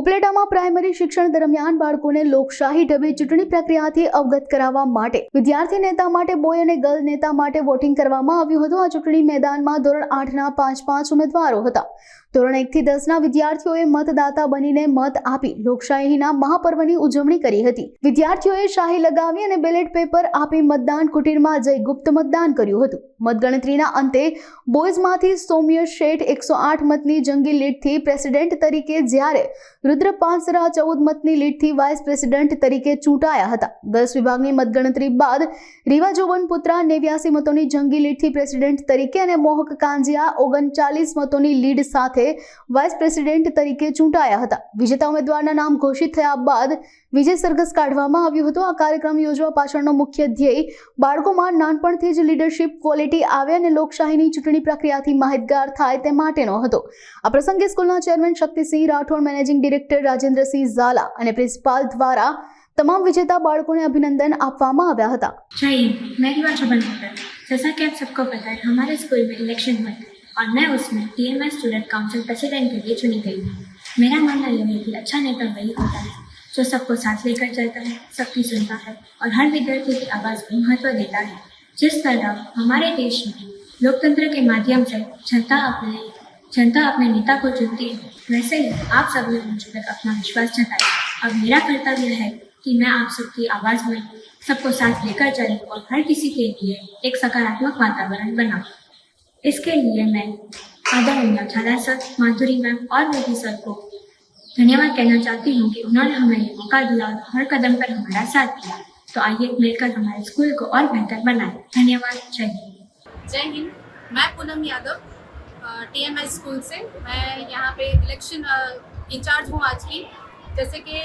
ઉપલેટામાં primary શિક્ષણ દરમિયાન બાળકોને લોકશાહી ઢબે ચૂંટણી પ્રક્રિયાથી અવગત કરાવવા માટે વિદ્યાર્થી નેતા માટે બોય અને ગર્લ નેતા માટે વોટિંગ કરવામાં આવ્યું હતું. આ ચૂંટણી મેદાનમાં ધોરણ આઠના પાંચ પાંચ ઉમેદવારો હતા. ધોરણ એકથી દસના વિદ્યાર્થીઓએ મતદાતા બનીને મત આપી લોકશાહીના મહાપર્વની ઉજવણી કરી હતી. વિદ્યાર્થીઓએ શાહી લગાવી અને બેલેટ પેપર આપી મતદાન કુટીરમાં જઈ ગુપ્ત મતદાન કર્યું હતું. મતગણતરીના અંતે બોયઝમાંથી સૌમ્ય શેઠ એકસો આઠ મતની જંગી લીડથી પ્રેસિડેન્ટ તરીકે જ્યારે રુદ્ર પાંસરા ચૌદ મતની લીડથી વાઇસ પ્રેસિડેન્ટ તરીકે ચૂંટાયા હતા. દસ વિભાગની મતગણતરી બાદ રીવા જોવન પુત્રા નેવ્યાસી મતોની જંગી લીડથી પ્રેસિડેન્ટ તરીકે અને મોહક કાંજિયા ઓગણચાલીસ મતોની લીડ સાથે વાઇસ પ્રેસિડેન્ટ તરીકે ચૂંટાયા હતા. વિજેતા ઉમેદવારના નામ ઘોષિત થયા બાદ વિજય સરઘસ કાઢવામાં આવ્યું હતું. આ કાર્યક્રમ યોજવા પાછળનો મુખ્ય ધ્યેય બાળકોમાં નાનપણથી જ લીડરશિપ ક્વોલિટી આવે અને લોકશાહીની ચૂંટણી પ્રક્રિયાથી માહિતગાર થાય તે માટેનો હતો. આ પ્રસંગે સ્કૂલના chairman Shaktisinh Rathod, managing director Rajendrasinh Jhala અને પ્રિન્સિપાલ દ્વારા તમામ વિજેતા બાળકોને અભિનંદન આપવામાં આવ્યા હતા जय हिंद मैं रिवा चौबन होटल जैसा कि आप सबको पता है हमारे स्कूल में इलेक्शन हुए थे और मैं उसमें टीएमएस स्टूडेंट काउंसिल प्रेसिडेंट के लिए चुनी गई हूँ मेरा मानना यह है कि अच्छा नेता वही होता है जो सबको साथ लेकर चलता है सबकी सुनता है और हर विद्यार्थी की आवाज़ को महत्व देता है जिस तरह हमारे देश में लोकतंत्र के माध्यम से जनता अपने जनता अपने नेता को चुनती है। वैसे ही आप सबने मुझ पर अपना विश्वास जताया। अब मेरा कर्तव्य है कि मैं आप सबकी आवाज़ में सबको साथ लेकर चलूँ और हर किसी के लिए एक सकारात्मक वातावरण बनाऊँ। इसके लिए मैं आदरणीय झाला सर, माधुरी मैम और मोदी सर को धन्यवाद कहना चाहती हूँ कि उन्होंने हमें मौका दिया और हर कदम पर हमारा साथ दिया। तो आइए मिलकर हमारे स्कूल को और बेहतर बनाए। धन्यवाद। जय हिंद। जय हिंद। मैं Poonam Yadav T M S school से। मैं यहाँ पे इलेक्शन इंचार्ज हूँ आज की। जैसे कि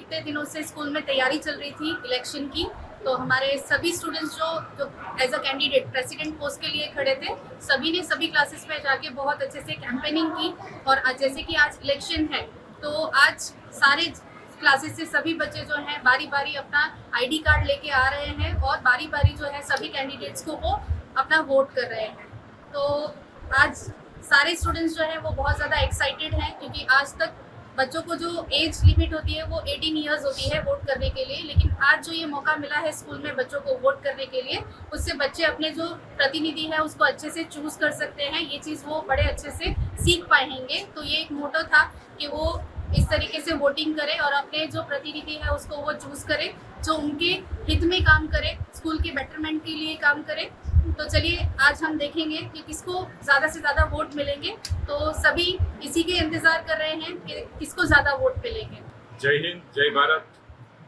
इतने दिनों से स्कूल में तैयारी चल रही थी इलेक्शन की तो हमारे सभी स्टूडेंट्स जो जो as a candidate president post के लिए खड़े थे, सभी ने सभी क्लासेस में जाके बहुत अच्छे से कैंपेनिंग की। और जैसे कि आज इलेक्शन है तो आज सारे क्लासेस से सभी बच्चे जो हैं बारी बारी अपना आईडी कार्ड लेके आ रहे हैं और बारी बारी जो है सभी कैंडिडेट्स को वो अपना वोट कर रहे हैं। तो आज सारे स्टूडेंट्स जो है वो बहुत ज़्यादा एक्साइटेड हैं क्योंकि आज तक बच्चों को जो एज लिमिट होती है वो 18 इयर्स होती है वोट करने के लिए। लेकिन आज जो ये मौका मिला है स्कूल में बच्चों को वोट करने के लिए, उससे बच्चे अपने जो प्रतिनिधि है उसको अच्छे से चूज़ कर सकते हैं। ये चीज़ वो बड़े अच्छे से सीख पाएँगे तो ये एक मोटो था कि वो इस तरीके से वोटिंग करे और अपने जो प्रतिनिधि है उसको वो चूज़ करे, जो उनके हित में काम करे स्कूल के बेटरमेंट के लिए काम करे। तो चलिए आज हम देखेंगे कि किसको ज़्यादा से ज़्यादा वोट मिलेंगे तो सभी इसी के इंतज़ार कर रहे हैं कि किसको ज़्यादा वोट मिलेंगे જય હિન્દ જય ભારત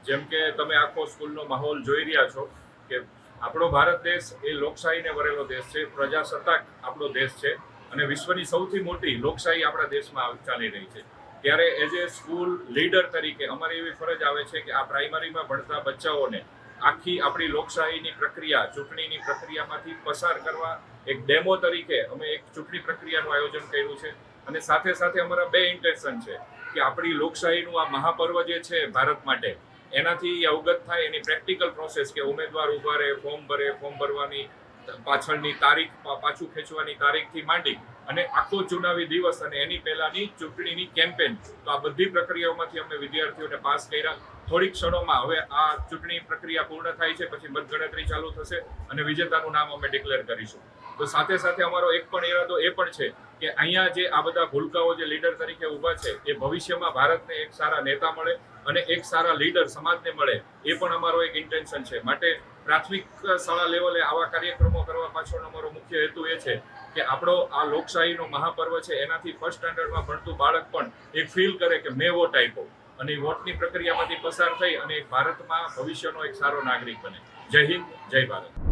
જેમ કે તમે આખો સ્કૂલનો માહોલ જોઈ રહ્યા છો કે આપણો ભારત દેશ એ લોકશાહીને વરેલો દેશ છે પ્રજાસત્તાક આપણો દેશ છે અને વિશ્વની સૌથી મોટી લોકશાહી આપણા દેશમાં ચાલી રહી છે ત્યારે એઝ એ સ્કૂલ લીડર તરીકે અમારી એવી ફરજ આવે છે કે આ પ્રાઇમરીમાં ભણતા બચ્ચાઓને આખી આપણી લોકશાહીની પ્રક્રિયા, ચૂંટણીની પ્રક્રિયામાંથી પસાર કરવા એક ડેમો તરીકે અમે એક ચૂંટણી પ્રક્રિયાનું આયોજન કર્યું છે. અને સાથે સાથે અમારા બે ઇન્ટેન્શન છે કે આપણી લોકશાહીનું આ મહાપર્વ જે છે ભારત માટે, એનાથી અવગત થાય, એની પ્રેક્ટિકલ પ્રોસેસ કે ઉમેદવાર ઊભા રહે ફોર્મ ભરે ફોર્મ ભરવાની પાછળની તારીખ પાછું ખેંચવાની તારીખથી માંડી અને આખો ચુનાવી દિવસ અને એની પહેલાની ચૂંટણીની કેમ્પેન તો આ બધી પ્રક્રિયાઓમાંથી અમે વિદ્યાર્થીઓને પાસ કર્યા. થોડીક ક્ષણોમાં હવે આ ચૂંટણી પ્રક્રિયા પૂર્ણ થાય છે, પછી મતગણતરી ચાલુ થશે અને વિજેતાનું નામ અમે ડિક્લેર કરીશું. તો સાથે સાથે અમારો એક પણ ઈરાદો એ પણ છે કે અહીંયા જે આ બધા ભૂલકાઓ જે લીડર તરીકે ઊભા છે, એ ભવિષ્યમાં ભારતને એક સારા નેતા મળે અને એક સારા લીડર સમાજને મળે, એ પણ અમારો એક ઇન્ટેન્શન છે. માટે પ્રાથમિક શાળા લેવલે આવા કાર્યક્રમો કરવા પાછળનો અમારો મુખ્ય હેતુ એ છે કે આપણો આ લોકશાહીનો મહાપર્વ છે, એનાથી ફર્સ્ટ સ્ટાન્ડર્ડમાં ભણતું બાળક પણ એક ફીલ કરે કે મેં વોટ આપ્યો. અને વોટની પ્રક્રિયામાંથી પસાર થઈ અને ભારતમાં ભવિષ્યનો એક સારો નાગરિક બને. જય હિન્દ, જય ભારત.